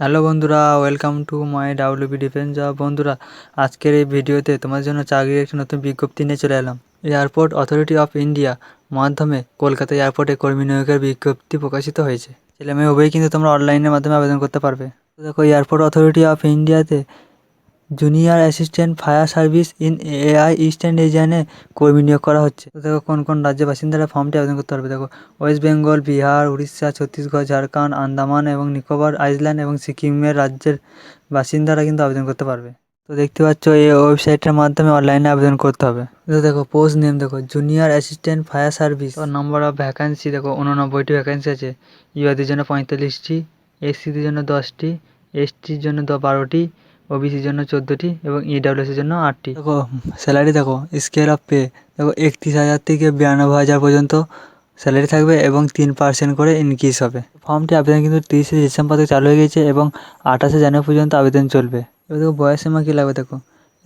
Hello বন্ধুরা welcome to my WB defence job বন্ধুরা, আজকের এই ভিডিওতে তোমার জন্য চাকরির একটি নতুন বিজ্ঞপ্তি নিয়ে চলে এলাম। এয়ারপোর্ট অথরিটি অফ ইন্ডিয়া মাধ্যমে কলকাতা এয়ারপোর্টে কর্মী নিয়োগের বিজ্ঞপ্তি প্রকাশিত হয়েছে। ছেলে মেয়ে উভয়ই কিন্তু তোমরা অনলাইনের মাধ্যমে আবেদন করতে পারবে। দেখো, এয়ারপোর্ট অথরিটি অফ ইন্ডিয়াতে junior assistant fire service in AI eastern রিজিয়নে কর্মী নিয়োগ করা হচ্ছে। তো দেখো কোন কোন রাজ্যের বাসিন্দারা ফর্মটি আবেদন করতে পারবে? দেখো, ওয়েস্ট বেঙ্গল, বিহার, উড়িষ্যা, ছত্তিশগড়, ঝাড়খণ্ড, আন্দামান এবং নিকোবর, আইসল্যান্ড এবং সিকিমের রাজ্যের বাসিন্দারা কিন্তু আবেদন করতে পারবে। তো দেখতে পাচ্ছ, এই ওয়েবসাইটের মাধ্যমে অনলাইনে আবেদন করতে হবে। তো দেখো, পোস্ট নেম দেখো, জুনিয়র অ্যাসিস্ট্যান্ট ফায়ার সার্ভিস। ও নাম্বার অফ ভ্যাকান্সি দেখো, উননব্বইটি ভ্যাকান্সি আছে। ইউআদের জন্য পঁয়তাল্লিশটি এসসিদের জন্য দশটি, এসটির জন্য বারোটি ওবিসির জন্য চোদ্দোটি এবং ইডাব্লিউএসের জন্য আটটি। দেখো স্যালারি দেখো স্কেল অফ পে দেখো, একত্রিশ হাজার থেকে বিরানব্বই হাজার পর্যন্ত স্যালারি থাকবে এবং তিন পার্সেন্ট করে ইনক্রিজ হবে। ফর্মটি আবেদন কিন্তু তিরিশে ডিসেম্বর থেকে চালু হয়ে গেছে এবং আঠাশে জানুয়ারি পর্যন্ত আবেদন চলবে। এবার দেখো, বয়স সীমা কী লাগবে দেখো?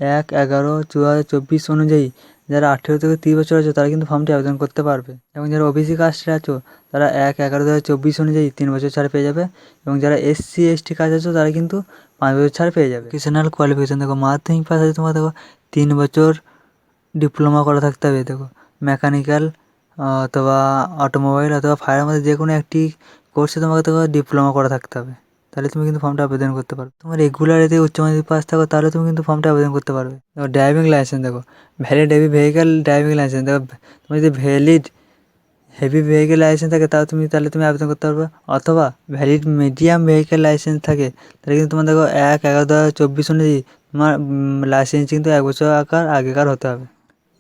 এক, এগারো দু হাজার চব্বিশ অনুযায়ী যারা আঠেরো থেকে তিরিশ বছর আছে, তারা কিন্তু ফর্মটি আবেদন করতে পারবে। এবং যারা ওবিসি কাস্টে আছো, তারা এক, এগারো দু হাজার চব্বিশ অনুযায়ী তিন বছর ছাড় পেয়ে যাবে। এবং যারা এসসি এসটি কাজ আছো, তারা কিন্তু পাঁচ বছর ছাড় পেয়ে যাবে ভোকেশনাল কোয়ালিফিকেশান দেখো মাধ্যমিক পাস আছে তোমার দেখো তিন বছর ডিপ্লোমা করা থাকতে হবে দেখো মেকানিক্যাল অথবা অটোমোবাইল অথবা ফায়ারের মধ্যে যে কোনো একটি কোর্সে তোমাকে দেখো ডিপ্লোমা করা থাকতে হবে তাহলে তুমি কিন্তু ফর্মটা আবেদন করতে পারবে তোমার রেগুলার এতে উচ্চ মাধ্যমিক পাস থাকো তাহলে তুমি কিন্তু ফর্মটা আবেদন করতে পারবে দেখো ড্রাইভিং লাইসেন্স দেখো valid heavy vehicle driving licence দেখো তোমার যদি ভ্যালিড হেভি ভেহিক্যাল লাইসেন্স থাকে, তাও তুমি তাহলে তুমি আবেদন করতে পারবে। অথবা ভ্যালিড মিডিয়াম ভেহিক্যাল লাইসেন্স থাকে, তাহলে কিন্তু তোমার দেখো এক, এগারো দু হাজার চব্বিশ অনুযায়ী তোমার লাইসেন্স কিন্তু এক বছর আকার আগেকার হতে হবে।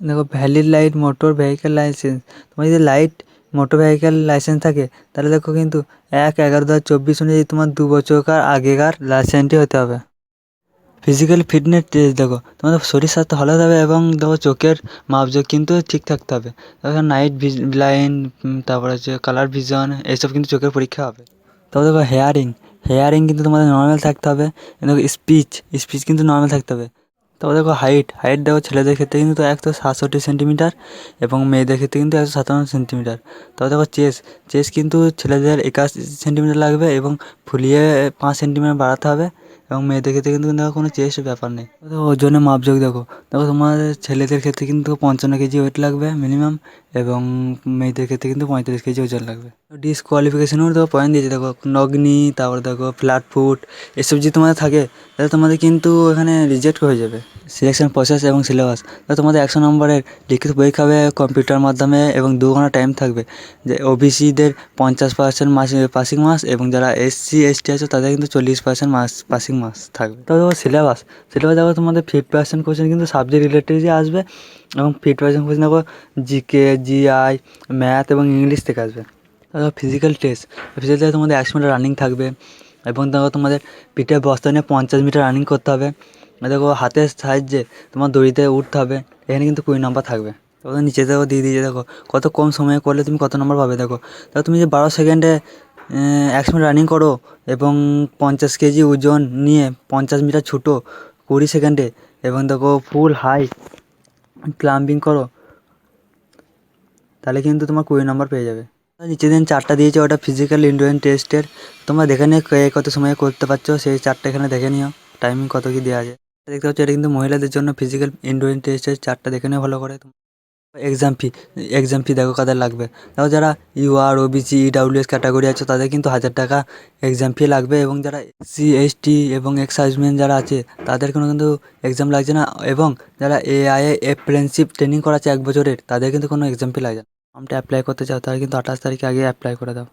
দেখো valid light motor vehicle licence তোমার যদি লাইট মোটর ভেহিক্যাল লাইসেন্স থাকে, তাহলে দেখো কিন্তু এক, এগারো দু হাজার চব্বিশ অনুযায়ী তোমার দু বছরকার আগেকার লাইসেন্সটি হতে হবে। ফিজিক্যাল ফিটনেস দেখো, তোমাদের শরীর স্বাস্থ্য ভালো হবে এবং দেখো চোখের মাপজোক কিন্তু ঠিক থাকতে হবে। দেখো নাইট লাইন তারপর হচ্ছে কালার ভিজন এসব কিন্তু চোখের পরীক্ষা হবে। তারপর দেখো হেয়ারিং হেয়ারিং কিন্তু তোমাদের নর্মাল থাকতে হবে, দেখো স্পিচ স্পিচ কিন্তু নর্মাল থাকতে হবে। তারপর দেখো হাইট হাইট দেখো ছেলেদের ক্ষেত্রে কিন্তু একশো সাতষট্টি সেন্টিমিটার এবং মেয়েদের ক্ষেত্রে কিন্তু একশো সাতান্ন সেন্টিমিটার তারপর দেখো চেস চেস কিন্তু ছেলেদের একাশি সেন্টিমিটার লাগবে এবং ফুলিয়ে পাঁচ সেন্টিমিটার বাড়াতে হবে। এবং মেয়েদের ক্ষেত্রে কিন্তু দেখো কোনো চেস্ট ব্যাপার নেই। ওজনে মাপজোক দেখো। দেখো তোমার ছেলেদের ক্ষেত্রে কিন্তু পঞ্চান্ন কেজি ওয়েট লাগবে মিনিমাম এবং মেয়েদের ক্ষেত্রে কিন্তু পঁয়তাল্লিশ কেজি ওজন লাগবে। ডিসকোয়ালিফিকেশনেও দেখো পয়েন্ট দিয়েছে, দেখো নগ্নি, তারপর দেখো ফ্ল্যাট ফুট এসব যদি তোমাদের থাকে, তাহলে তোমাদের কিন্তু এখানে রিজেক্ট হয়ে যাবে। সিলেকশন প্রসেস এবং সিলেবাস তো তোমাদের একশো নম্বরের লিখিত পরীক্ষা হবে কম্পিউটার মাধ্যমে এবং দু ঘণ্টা টাইম থাকবে। যে ওবিসিদের পঞ্চাশ পার্সেন্ট মাস পাসিং মাস এবং যারা এসসি এসটি আছে, তাদের কিন্তু চল্লিশ পার্সেন্ট মাস পাসিং মাস থাকবে। তবে দেখো সিলেবাস সিলেবাস দেখো তোমাদের ফিফটি পার্সেন্ট কোশ্চেন কিন্তু সাবজেক্ট রিলেটেডই আসবে এবং ফিফটি পার্সেন্ট কোশ্চেন দেখো জিকে জিআই ম্যাথ এবং ইংলিশ থেকে আসবে। দেখো ফিজিক্যাল টেস্ট ফিজিক্যাল টেস্ট তোমাদের একশো মিটার রানিং থাকবে এবং দেখো তোমাদের পিঠে বস্তা নিয়ে পঞ্চাশ মিটার রানিং করতে হবে। দেখো হাতের সাহায্যে তোমার দড়িতে উঠতে হবে। এখানে কিন্তু কুড়ি নম্বর থাকবে। তারপর নিচে দেখো দিয়ে দিয়ে দেখো, কত কম সময়ে করলে তুমি কত নম্বর পাবে দেখো। তাহলে তুমি যে বারো সেকেন্ডে একশো মিটার রানিং করো এবং পঞ্চাশ কেজি ওজন নিয়ে পঞ্চাশ মিটার ছুটো কুড়ি সেকেন্ডে এবং দেখো ফুল হাই ক্লাম্বিং করো। তাহলে কিন্তু তোমার কুড়ি নম্বর পেয়ে যাবে। নিচে দিন চারটা দিয়েছে, ওটা ফিজিক্যাল ইন্ডোরেন্স টেস্টের তোমরা দেখে নিও কত সময় করতে পারছ, সেই চারটা এখানে দেখে নিও টাইমিং কত কী দেওয়া যায় দেখতে পাচ্ছ, এটা কিন্তু মহিলাদের জন্য ফিজিক্যাল ইন্ডোরেন্স টেস্টের চারটা দেখে নিও ভালো করে। এক্সাম ফি এক্সাম ফি দেখো কাদের লাগবে। তাও যারা ইউআর ওবিসি ইডাব্লিউএস ক্যাটাগরি আছে, তাদের কিন্তু হাজার টাকা এক্সাম ফি লাগবে এবং যারা সি এসটি এবং এক্স যারা আছে, তাদের কোনো কিন্তু এক্সাম লাগছে না এবং যারা এআই অ্যাপ্রেন্সিপ ট্রেনিং করাচ্ছে এক বছরের, তাদের কিন্তু কোনো এক্সাম ফি লাগে না ফর্মটা অ্যাপ্লাই করতে চাও তারা কিন্তু আঠাশ তারিখে আগে অ্যাপ্লাই করে দাও।